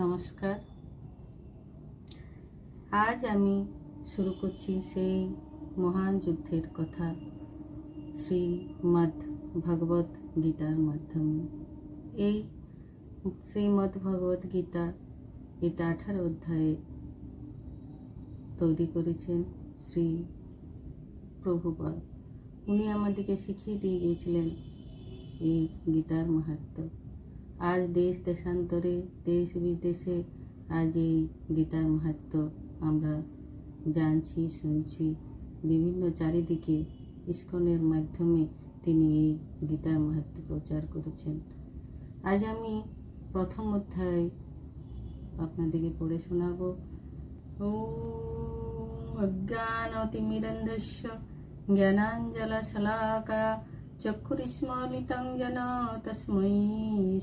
নমস্কার। আজ আমি শুরু করছি সেই মহান যুদ্ধের কথা, শ্রীমদ্ ভগবত গীতার মাধ্যমে। এই শ্রীমদ্ ভগবত গীতা এটা আঠারো অধ্যায়ে তৈরি করেছেন শ্রী প্রভুপাল উনি আমাদেরকে শিখিয়ে দিয়ে গিয়েছিলেন এই গীতার মাহাত্ম্য আজ দেশ দেশান্তরে, দেশ বিদেশে আজ এই গীতার মাহাত্ম আমরা জানছি, শুনছি। বিভিন্ন চারিদিকে ইস্কনের মাধ্যমে তিনি এই গীতার মাহাত্ম প্রচার করেছেন। আজ আমি প্রথম অধ্যায় আপনাদেরকে পড়ে শোনাব। অজ্ঞানতিমিরন্ধস্য, জ্ঞানাঞ্জলা শলাকা चक्षुरिस्मलितं जन तस्मै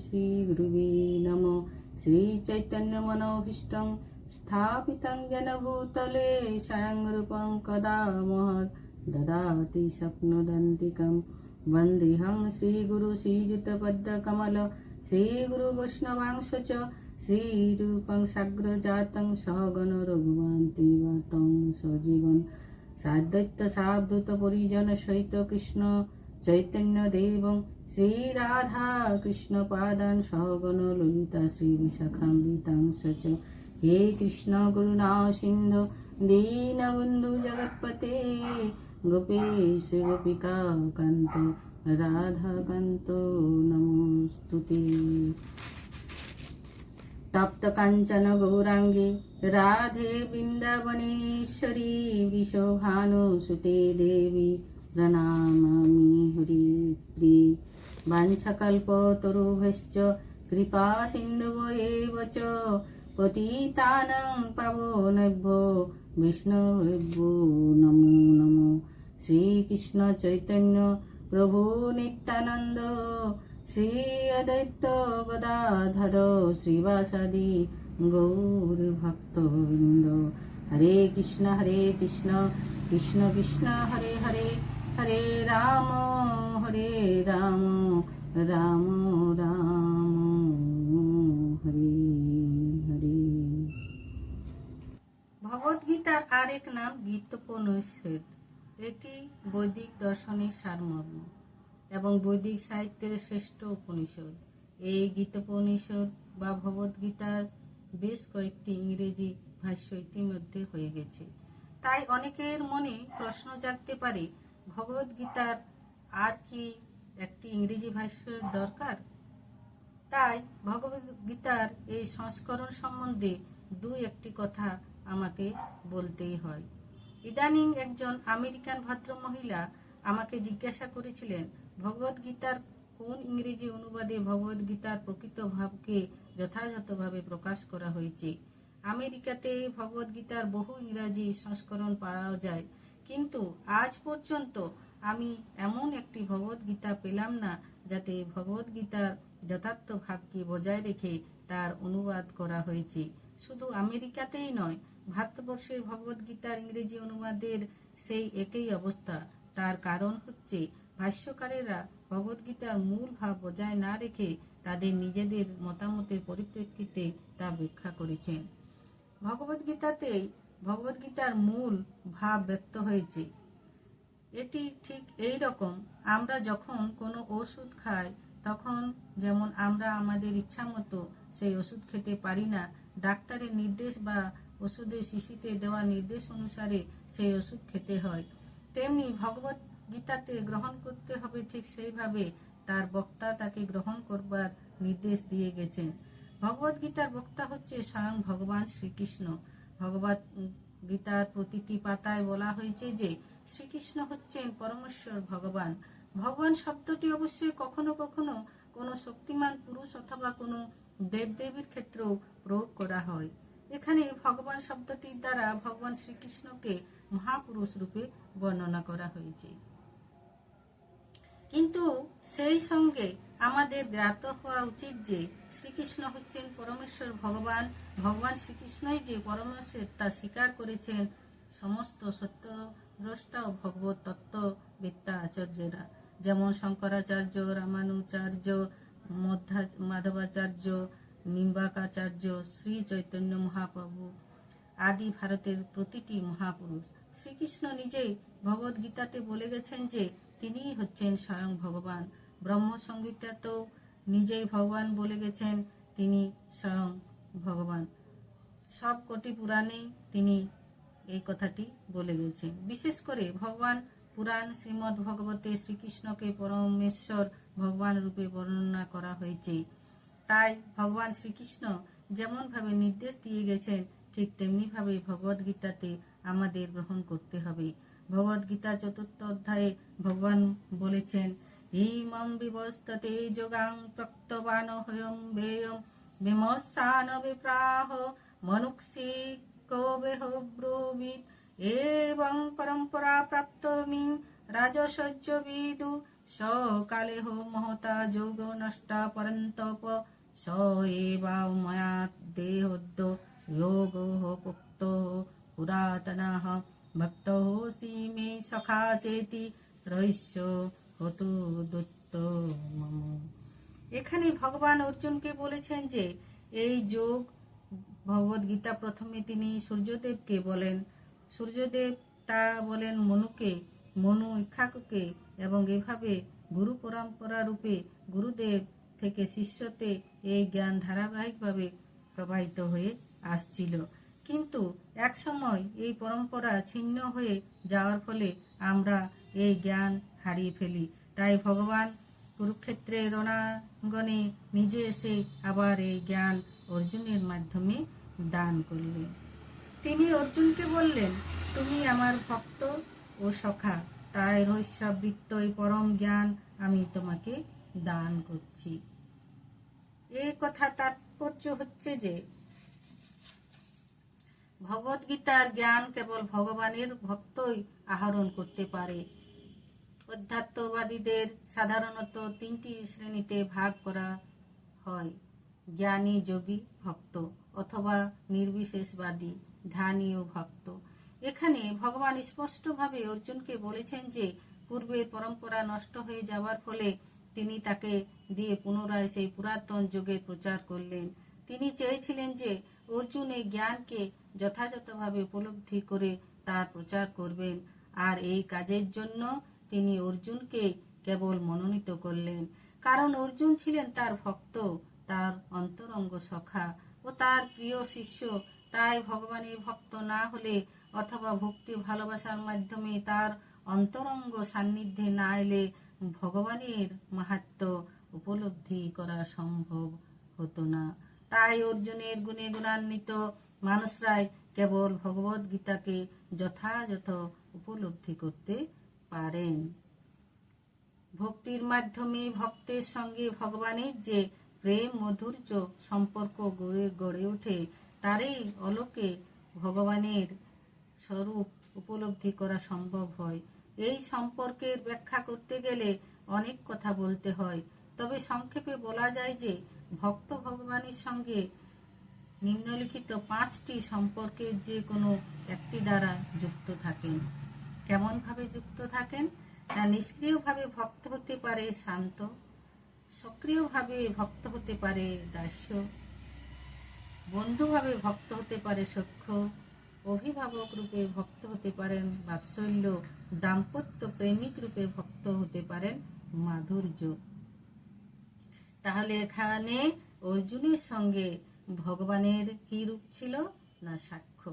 श्रीगुरुवे नमो श्रीचैतन्यमनोभीष्टं स्थापितं जन भूतले सायं रूपं कदा महत् ददाति स्वप्नदन्तिकं वन्देऽहं श्रीगुरु श्रीयुतपद्मकमल श्रीगुरुवैष्णवांश च श्रीरूपं साग्रजातं सगण रघुवन्तीवतं सजीवन् साद्वैतसावधूतपरिजन सहित कृष्ण চৈতন্যদেবং শ্রীরাধা কৃষ্ণপাদান সহগণ ললিতা শ্রীবিশাখামৃতাংশ চ হে কৃষ্ণ গুরুণা সিন্ধু দীনবন্ধু জগৎপতে। গোপেশ গোপিকা কান্ত রাধাকান্ত নমস্তুতি। তপ্তকাঞ্চন গৌরাঙ্গে রাধে বৃন্দাবনেশ্বরী বিশোভানুসুতে দেবী প্রণামামি হরিপ্রি বাঞ্ছকল্পতরুভশ্চ কৃপা সিন্ধুব চ পতিতানং পাবনেভ্যো বিষ্ণুভ্যো নমো নমো শ্রীকৃষ্ণ চৈতন্য প্রভু নিত্যানন্দ শ্রী অদ্বৈত গদাধর শ্রীবাসাদি গৌর ভক্তবৃন্দ হরে কৃষ্ণ হরে কৃষ্ণ কৃষ্ণ কৃষ্ণ হরে হরে হরে রাম হরে রাম রাম রাম, হরে হরে। ভগবদ্গীতার আরেক নাম গীতোপনিষদ এটি বৈদিক দর্শনের সারমর্ম এবং বৈদিক সাহিত্যের শ্রেষ্ঠ উপনিষদ। এই গীতোপনিষদ বা ভগবদ্গীতার বেশ কয়েকটি ইংরেজি ভাষ্য ইতিমধ্যে হয়ে গেছে। তাই অনেকের মনে প্রশ্ন জাগতে পারে ভগবদ্গীতার আর কি একটি ইংরেজি ভাষ্যের দরকার? তাই ভগবদ্গীতার এই সংস্করণ সম্বন্ধে দুই একটি কথা আমাকে বলতেই হয়। ইদানিং একজন আমেরিকান ভদ্রমহিলা আমাকে জিজ্ঞাসা করেছিলেন ভগবদ্গীতার কোন ইংরেজি অনুবাদে ভগবদ্গীতার প্রকৃত ভাবকে যথাযথভাবে প্রকাশ করা হয়েছে? আমেরিকাতে ভগবদ্গীতার বহু ইংরাজি সংস্করণ পাওয়া যায়। কিন্তু আজ পর্যন্ত আমি এমন একটি ভগবদ্গীতা পেলাম না যাতে ভগবদ্গীতার যথার্থ ভাবকে বজায় রেখে তার অনুবাদ করা হয়েছে। শুধু আমেরিকাতেই নয়, ভারতবর্ষের ভগবদ্গীতার ইংরেজি অনুবাদের সেই একই অবস্থা। তার কারণ হচ্ছে, ভাষ্যকারেরা ভগবদ্গীতার মূল ভাব বজায় না রেখে তাদের নিজেদের মতামতের পরিপ্রেক্ষিতে তা ব্যাখ্যা করেছেন। ভগবদ্গীতাতেই ভগবদ্গীতার মূল ভাব ব্যক্ত হয়েছে। এটি ঠিক এই রকম, আমরা যখন কোনো ওষুধ খাই, তখন যেমন আমরা আমাদের ইচ্ছা মতো সেই ওষুধ খেতে পারি না, ডাক্তারের নির্দেশ বা ওষুধের শিশিতে দেওয়া নির্দেশ অনুসারে সেই ওষুধ খেতে হয়। তেমনি ভগবত গীতাতে গ্রহণ করতে হবে ঠিক সেইভাবে তার বক্তা তাকে গ্রহণ করবার নির্দেশ দিয়ে গেছেন। ভগবত গীতার বক্তা হচ্ছে স্বয়ং ভগবান শ্রীকৃষ্ণ। ভগবত গীতার প্রতিটি পাতায় বলা হয়েছে যে শ্রীকৃষ্ণ হচ্ছেন পরমেশ্বর ভগবান। ভগবান শব্দটি অবশ্যই কখনো কখনো কোনো শক্তিমান পুরুষ অথবা কোনো দেবদেবীর ক্ষেত্রেও প্রয়োগ করা হয়। এখানে ভগবান শব্দটির দ্বারা ভগবান শ্রীকৃষ্ণকে মহাপুরুষ রূপে বর্ণনা করা হয়েছে। কিন্তু সেই সঙ্গে আমাদের জ্ঞাত হওয়া উচিত যে শ্রীকৃষ্ণ হচ্ছেন পরমেশ্বর ভগবান। ভগবান শ্রীকৃষ্ণই যে পরমেশ্বর তা স্বীকার করেছেন, সমস্ত সত্য দ্রষ্টা ও ভগবত তত্ত্ববিদ্যা আচার্যরা। যেমন শঙ্করাচার্য, রামানুচার্য, মধ্যা, মাধবাচার্য, নিম্বাকাচার্য, শ্রী চৈতন্য মহাপ্রভু আদি ভারতের প্রতিটি মহাপুরুষ। শ্রীকৃষ্ণ নিজেই ভগবদ গীতাতে বলে গেছেন যে তিনিই হচ্ছেন স্বয়ং ভগবান। ব্রহ্মসংগীতাতেও নিজেই ভগবান বলে গেছেন, তিনি স্বয়ং ভগবান। সব কোটি পুরাণেই তিনি এই কথাটি বলে গেছেন। বিশেষ করে ভগবান পুরাণ শ্রীমদ্ ভগবতে শ্রীকৃষ্ণকে পরমেশ্বর ভগবান রূপে বর্ণনা করা হয়েছে। তাই ভগবান শ্রীকৃষ্ণ যেমনভাবে নির্দেশ দিয়ে গেছেন, ঠিক তেমনি ভাবে ভগবদ গীতাতে আমাদের গ্রহণ করতে হবে। ভগবদ গীতা চতুর্থ অধ্যায়ে ভগবান বলেছেন ইমং বিবস্ততে যোগাং প্রক্তবান হয়ম বেয়ম বিমস্সান বিপ্রাহ মনুক্ষী কবেহ ব্রুবিদ এবং পরম্পরা প্রাপ্তমিং রাজসহ্য বিদু সকালে হো মহতা যোগ নষ্টা পরন্তপ স এবা ময়া দেহোদ্য যোগ পুক্ত পুরাতনः ভক্তোऽসি মে সখা চেতি রহস্য হতু দত্ত মম এখানে ভগবান অর্জুনকে বলেছেন যে, এই যোগ ভগবদ গীতা প্রথমে তিনি সূর্যদেবকে বলেন। সূর্যদেব তা বলেন, মনুকে, মনু ইক্ষাকুকে এবং এভাবে গুরু পরম্পরা রূপে গুরুদেব থেকে শিষ্যতে এই জ্ঞান ধারাবাহিকভাবে প্রবাহিত হয়ে আসছিল। কিন্তু এক সময় এই পরম্পরা ছিন্ন হয়ে যাওয়ার ফলে আমরা এই জ্ঞান হারিয়ে ফেলি। তাই ভগবান কুরুক্ষেত্রে রণাঙ্গনে নিজে এসে আবার এই জ্ঞান অর্জুনের মাধ্যমে দান করলেন। তিনি অর্জুনকে বললেন, তুমি আমার ভক্ত ও সখা, তাই রহস্যাবৃত্ত এই পরম জ্ঞান আমি তোমাকে দান করছি। এই কথা তাৎপর্য হচ্ছে যে ভগবদ গীতার জ্ঞান কেবল ভগবানের ভক্তই আহরণ করতে পারে। অধ্যাত্মবাদীদের সাধারণত তিনটি শ্রেণীতে ভাগ করা হয়। জ্ঞানী যোগী ভক্ত অথবা নির্বিশেষবাদী ধ্যানী ও ভক্ত। এখানে ভগবান স্পষ্টভাবে অর্জুনকে বলেছেন যে, পূর্বের পরম্পরা নষ্ট হয়ে যাওয়ার ফলে তিনি তাকে দিয়ে পুনরায় সেই পুরাতন যুগের প্রচার করলেন। তিনি চেয়েছিলেন যে অর্জুন এই জ্ঞানকে যথাযথভাবে উপলব্ধি করে তার প্রচার করবেন। আর এই কাজের জন্য তিনি অর্জুনকে কেবল মনোনীত করলেন। কারণ অর্জুন ছিলেন তার ভক্ত, তার অন্তরঙ্গ সখা ও তার প্রিয় শিষ্য। তাই ভগবানের ভক্ত না হলে অথবা ভক্তি ভালোবাসার মাধ্যমে তার অন্তরঙ্গ সান্নিধ্যে না এলে ভগবানের মাহাত্ম উপলব্ধি করা সম্ভব হতো না। তাই অর্জুনের গুণে গুণান্বিত মানুষরাই কেবল ভগবদ গীতাকে যথাযথ উপলব্ধি করতে পারেন। ভক্তির মাধ্যমে ভক্তের সঙ্গে ভগবানের যে প্রেম মধুর্য সম্পর্ক গড়ে গড়ে ওঠে, তারই অলোকে ভগবানের স্বরূপ উপলব্ধি করা সম্ভব হয়। এই সম্পর্কের ব্যাখ্যা করতে গেলে অনেক কথা বলতে হয়, তবে সংক্ষেপে বলা যায় যে ভক্ত ভগবানের সঙ্গে নিম্নলিখিত পাঁচটি সম্পর্কের যে কোনো একটি দ্বারা যুক্ত থাকেন। কেমনভাবে যুক্ত থাকেন? না নিষ্ক্রিয়ভাবে ভক্ত হতে পারে শান্ত, সক্রিয়ভাবে ভক্ত হতে পারে দাস্য, বন্ধুভাবে ভক্ত হতে পারে সখ্য অভিভাবক রূপে ভক্ত হতে পারেন বাৎসল্য, দাম্পত্য প্রেমিক রূপে ভক্ত হতে পারেন মাধুর্য। তাহলে এখানে অর্জুনের সঙ্গে ভগবানের কি রূপ ছিল? না, সাক্ষ্য।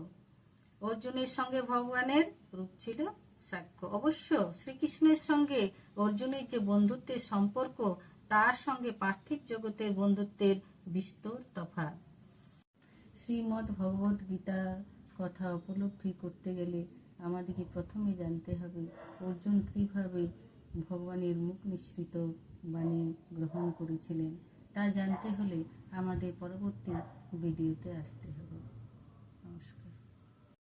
অর্জুনের সঙ্গে ভগবানের রূপ ছিল সাক্ষ্য। অবশ্য শ্রীকৃষ্ণের সঙ্গে অর্জুনের যে বন্ধুত্বের সম্পর্ক, তার সঙ্গে পার্থিব জগতের বন্ধুত্বের বিস্তর তফাৎ। শ্রীমদ্ ভগবত গীতা কথা উপলব্ধি করতে গেলে আমাদেরকে প্রথমে জানতে হবে, অর্জুন কীভাবে ভগবানের মুখ নিঃসৃত বাণী গ্রহণ করেছিলেন তা জানতে হলে আমাদের পরবর্তী ভিডিওতে আসতে হবে।